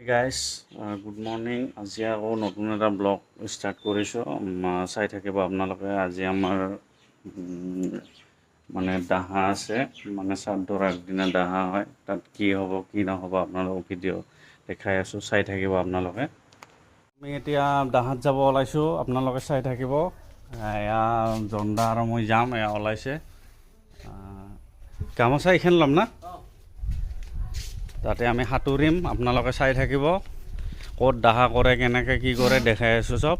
Guys good morning আজি আকৌ নতুন এটা ব্লগ ষ্টাৰ্ট কৰিছোঁ। চাই থাকিব আপোনালোকে। আজি আমাৰ মানে দাহা আছে। মানে শ্ৰাদ্ধৰ আগদিনা দাহা হয়। তাত কি হ'ব, কি নহ'ব আপোনালোকক ভিডিঅ' দেখাই আছোঁ। চাই থাকিব আপোনালোকে। আমি এতিয়া দাহাত যাব ওলাইছোঁ। আপোনালোকে চাই থাকিব। এয়া জন্দা আৰু মই যাম। এয়া ওলাইছে। গামোচা এইখন ল'ম না? তাতে আমি সাঁতুৰিম আপোনালোকে চাই থাকিব। ক'ত দাহা কৰে কেনেকৈ কি কৰে দেখাই আছোঁ চব।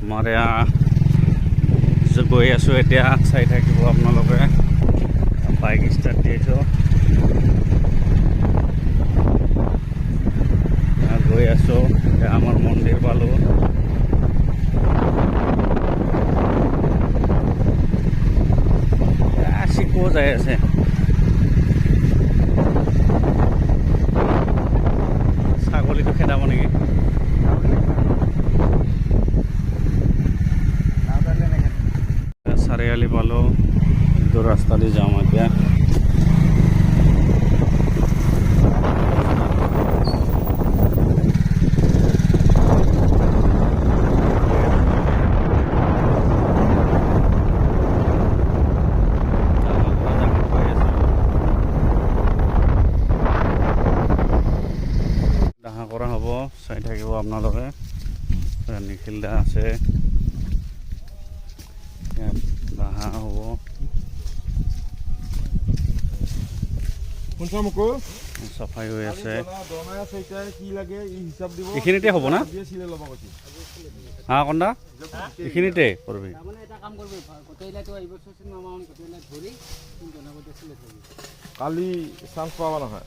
আমাৰ য- গৈ আছোঁ এতিয়া চাই থাকিব আপোনালোকে। বাইক ষ্টাৰ্ট দিছোঁ যাই আছে। ছাগলীটো খেদাব নেকি? চাৰিআলি পালোঁ এইটো ৰাস্তা দি যাওঁ এতিয়া দাহা কৰা হ'ব চাই থাকিব আপোনালোকে এয়া নিখিল দা আছে। ইয়াত দাহা হ'ব। শুনছ মুকুল চাফাই হৈ আছে। দনাই কি লাগে হিচাপ দিব। এইখিনিতে হ'ব না? হা কন্দা এইখিনিতে কৰবি কালি চান্স পাবা নহয়।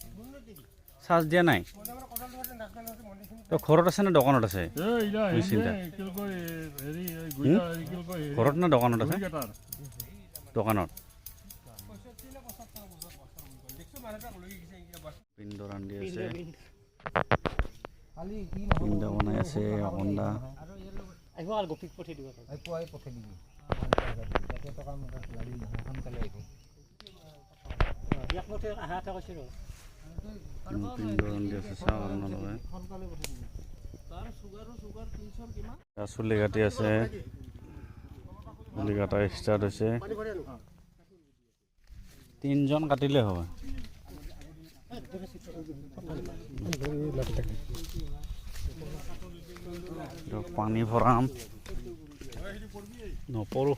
চাৰ্জ দিয়া নাই? তই ঘৰত আছে নে দোকানত আছে? মেচিনটা ঘৰত নে দোকানত আছে? দোকানত। পিণ্ড ৰান্ধি আছে। পিণ্ড বনাই আছে দিব। ইয়াক আহা এটা চুলি কাটি আছে। চুলি কাটা ষ্টাৰ্ট হৈছে। তিনিজন কাটিলে দিয়ক, পানী ভৰাম। নপৰোঁ।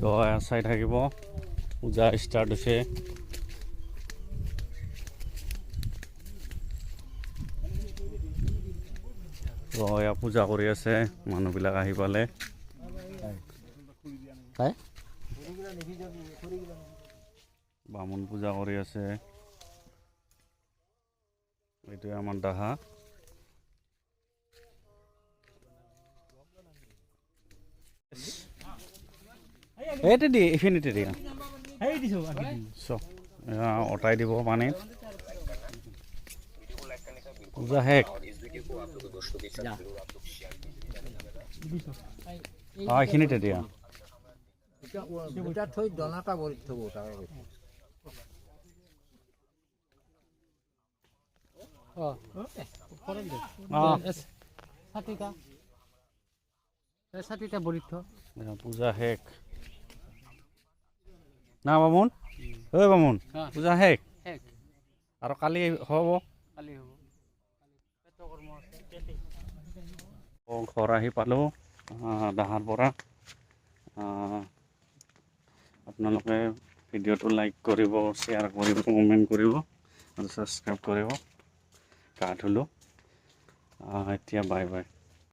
এয়া চাই থাকিব। পূজা ষ্টাৰ্ট হৈছে। এয়া পূজা কৰি আছে মানুহবিলাক আহি পালে। বামুণ পূজা কৰি আছে। এইটোৱে আমাৰ দাহা। এইটো দি এইখিনিতে এয়া অঁতাই দিব পানীত পূজা শেষ। অঁ এইখিনিতে দিয়া। থৈ দনাটা ভৰি থব তাৰ দে পূজা শেষ। না বামুণ ঐ বামুণ পূজা শেষ? আৰু কালি হ'ব? ঘৰ আহি পালোঁ দাহাৰ পৰা আপোনালোকে ভিডিঅ'টো লাইক কৰিব শ্বেয়াৰ কৰিব কমেণ্ট কৰিব আৰু ছাবস্ক্ৰাইব কৰিব। গা ধুলোঁ। এতিয়া বাই বাই